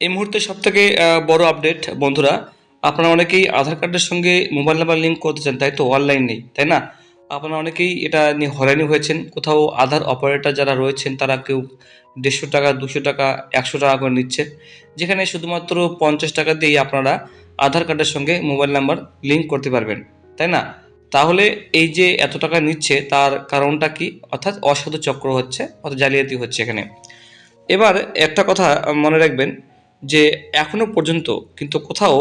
এই মুহূর্তে সব থেকে বড় আপডেট বন্ধুরা, আপনারা অনেকেই আধার কার্ডের সঙ্গে মোবাইল নাম্বার লিঙ্ক করতে চান, তাই তো? অনলাইন নেই, তাই না? আপনারা অনেকেই এটা নিয়ে হয়রানি হয়েছেন। কোথাও আধার অপারেটর যারা রয়েছেন, তারা কেউ দেড়শো টাকা, দুশো টাকা, একশো টাকা করে নিচ্ছে। যেখানে শুধুমাত্র পঞ্চাশ টাকা দিয়েই আপনারা আধার কার্ডের সঙ্গে মোবাইল নাম্বার লিঙ্ক করতে পারবেন, তাই না? তাহলে এই যে এত টাকা নিচ্ছে, তার কারণটা কি? অর্থাৎ অসাধু চক্র হচ্ছে, অর্থাৎ জালিয়াতি হচ্ছে এখানে। এবার একটা কথা মনে রাখবেন যে এখনও পর্যন্ত কিন্তু কোথাও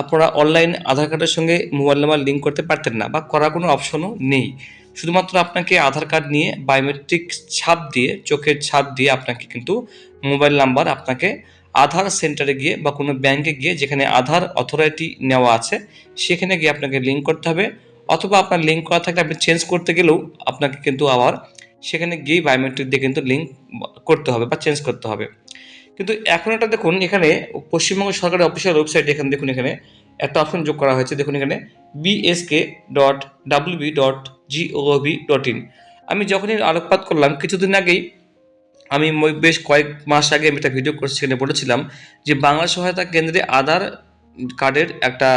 আপনারা অনলাইন আধার কার্ডের সঙ্গে মোবাইল নাম্বার লিঙ্ক করতে পারতেন না বা করার কোনো অপশনও নেই। শুধুমাত্র আপনাকে আধার কার্ড নিয়ে বায়োমেট্রিক ছাপ দিয়ে, চোখের ছাপ দিয়ে আপনাকে কিন্তু মোবাইল নাম্বার আপনাকে আধার সেন্টারে গিয়ে বা কোনো ব্যাংকে গিয়ে যেখানে আধার অথরিটি নেওয়া আছে, সেখানে গিয়ে আপনাকে লিঙ্ক করতে হবে। অথবা আপনার লিঙ্ক করা থাকলে আপনি চেঞ্জ করতে গেলেও আপনাকে কিন্তু আবার সেখানে গিয়েই বায়োমেট্রিক দিয়ে কিন্তু লিঙ্ক করতে হবে বা চেঞ্জ করতে হবে। কিন্তু এখন একটা দেখুন, এখানে পশ্চিমবঙ্গ সরকারের অফিসিয়াল ওয়েবসাইট এখানে দেখুন এখানে, একটা অপশন যোগ করা হয়েছে, দেখুন এখানে BSK dot WB dot gov dot in আমি যখনই আলোকপাত করলাম, কিছুদিন আগেই আমি বেশ কয়েক মাস আগে আমি একটা ভিডিও করছি, সেখানে বলেছিলাম যে বাংলা সহায়তা কেন্দ্রে আধার কার্ডের একটা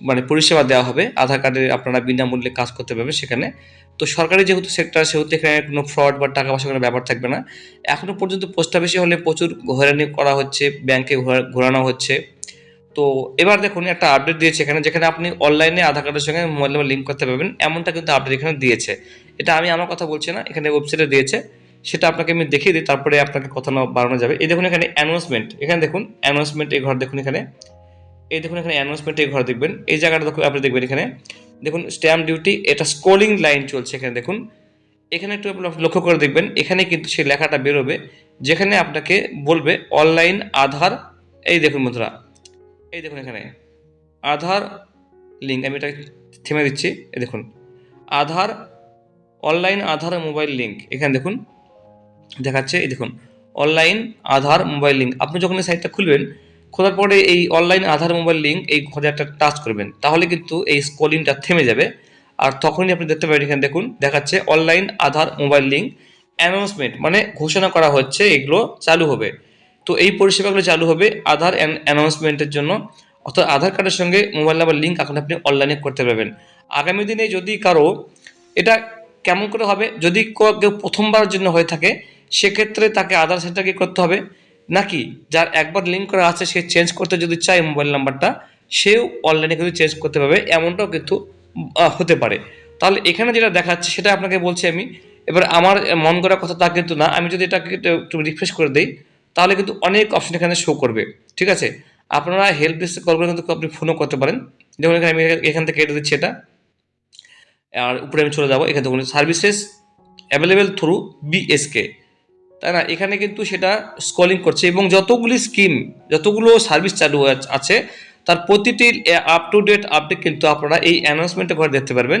মানে পরিষেবা দেওয়া হবে। আধার কার্ডের আপনারা বিনামূল্যে কাজ করতে পারবেন সেখানে। তো সরকারি যেহেতু সেক্টর সেহেতু এখানে কোনো ফ্রড বা টাকা পয়সা কোনো ব্যাপার থাকবে না। এখনও পর্যন্ত পোস্ট অফিসে হলে প্রচুর ঘোরানি করা হচ্ছে ব্যাংকে ঘোরা- ঘোরানো হচ্ছে। তো এবার দেখুন, একটা আপডেট দিয়েছে এখানে, যেখানে আপনি অনলাইনে আধার কার্ডের সঙ্গে মোবাইল নাম্বার লিঙ্ক করতে পারবেন। এমনটা কিন্তু আপডেট এখানে দিয়েছে। এটা আমি আমার কথা বলছি না, এখানে ওয়েবসাইটে দিয়েছে। সেটা আপনাকে আমি দেখিয়ে দিই, তারপরে আপনাকে কথা বাড়ানো যাবে। এই দেখুন এখানে অ্যানাউন্সমেন্ট এখানে দেখুন অ্যানাউন্সমেন্ট এই ঘর দেখুন এখানে। এই দেখুন এখানে অ্যানাউন্সমেন্ট এই ঘর দেখবেন। এই জায়গাটা দেখুন, আপনি দেখবেন এখানে। দেখুন স্ট্যাম্প ডিউটি এটা স্ক্রোলিং লাইন চলছে এখানে, দেখুন। এখানে একটু আপনি লক্ষ্য করে দেখবেন, এখানে কিন্তু সেই লেখাটা বেরোবে, যেখানে আপনাকে বলবে অনলাইন আধার, এই দেখুন বন্ধুরা, এই দেখুন এখানে। আধার লিঙ্ক আমি এটা থেমে দিচ্ছি, এই দেখুন। Aadhaar online Aadhaar mobile link এখানে দেখুন, দেখাচ্ছে, এই দেখুন। অনলাইন আধার মোবাইল লিঙ্ক আপনি যখন এই সাইটটা খুলবেন খোলার পরে এই অনলাইন আধার মোবাইল লিঙ্ক এই ঘরে একটা টাচ করবেন। তাহলে কিন্তু এই স্কলিংটা থেমে যাবে। আর তখনই আপনি দেখতে পাবেন, এখানে দেখুন, দেখাচ্ছে online Aadhaar mobile link announcement মানে ঘোষণা করা হচ্ছে, এগুলো চালু হবে। তো এই পরিষেবাগুলো চালু হবে আধার অ্যানাউন্সমেন্টের জন্য। অর্থাৎ আধার কার্ডের সঙ্গে মোবাইল নাম্বার লিঙ্ক এখন আপনি অনলাইনে করতে পারবেন। আগামী দিনে যদি কারও এটা কেমন করে হবে, যদি কেউ প্রথমবারের জন্য হয়ে থাকে, সেক্ষেত্রে তাকে আধার সেন্টারকে করতে হবে। নাকি যার একবার লিঙ্ক করা আছে, সে চেঞ্জ করতে যদি চায় মোবাইল নাম্বারটা সেও অনলাইনে কিন্তু চেঞ্জ করতে পারবে, এমনটাও কিন্তু হতে পারে। তাহলে এখানে যেটা দেখাচ্ছে, সেটা আপনাকে বলছি আমি। এবার আমার মন করা কথা তা কিন্তু না। আমি যদি এটাকে একটু রিফ্রেশ করে দিই, তাহলে কিন্তু অনেক অপশন এখানে শো করবে। ঠিক আছে? আপনারা হেল্প ডেস্কে কল করে কিন্তু আপনি ফোনও করতে পারেন। যেমন এখানে আমি এখান থেকে কেটে দিচ্ছি এটা। আর উপরে আমি চলে যাব। এখানে দেখুন সার্ভিসেস অ্যাভেলেবেল থ্রু বিএসকে তাই না? এখানে কিন্তু সেটা স্কলিং করছে এবং যতগুলি স্কিম যতগুলো সার্ভিস চালু আছে তার প্রতিটি আপ টু ডেট আপডেট কিন্তু আপনারা এই অ্যানাউন্সমেন্টে ঘরে দেখতে পারবেন।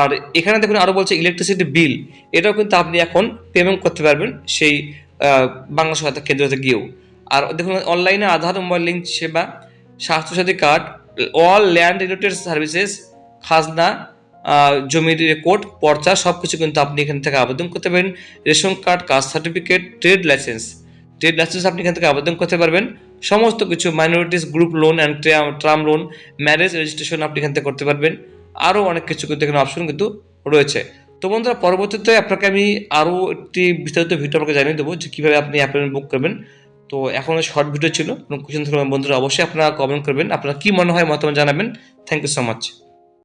আর এখানে দেখুন আরও বলছে ইলেকট্রিসিটি বিল এটাও কিন্তু আপনি এখন পেমেন্ট করতে পারবেন সেই বাংলা সহায়তা কেন্দ্রতে গিয়েও। আর দেখুন অনলাইনে আধার মোবাইল লিঙ্ক সেবা, Swasthyasathi card all land related services খাজনা জমির রেকর্ড পর্চা সব কিছু কিন্তু আপনি এখান থেকে আবেদন করতে পারেন ration card, caste certificate trade licence trade licence আপনি এখান থেকে আবেদন করতে পারবেন। সমস্ত কিছু minorities group loan and term loan marriage registration আপনি এখান থেকে করতে পারবেন। আরও অনেক কিছু কিন্তু এখানে অপশন কিন্তু রয়েছে। তো বন্ধুরা, পরবর্তীতে আপনাকে আমি আরও একটি বিস্তারিত ভিডিও আপনাকে জানিয়ে দেবো যে কীভাবে আপনি অ্যাপয়েন্টমেন্ট বুক করবেন। তো এখন শর্ট ভিডিও ছিল। কোনো কোয়েশন থাকলে বন্ধুরা অবশ্যই আপনারা কমেন্ট করবেন। আপনারা কী মনে হয় মতামত জানাবেন। Thank you so much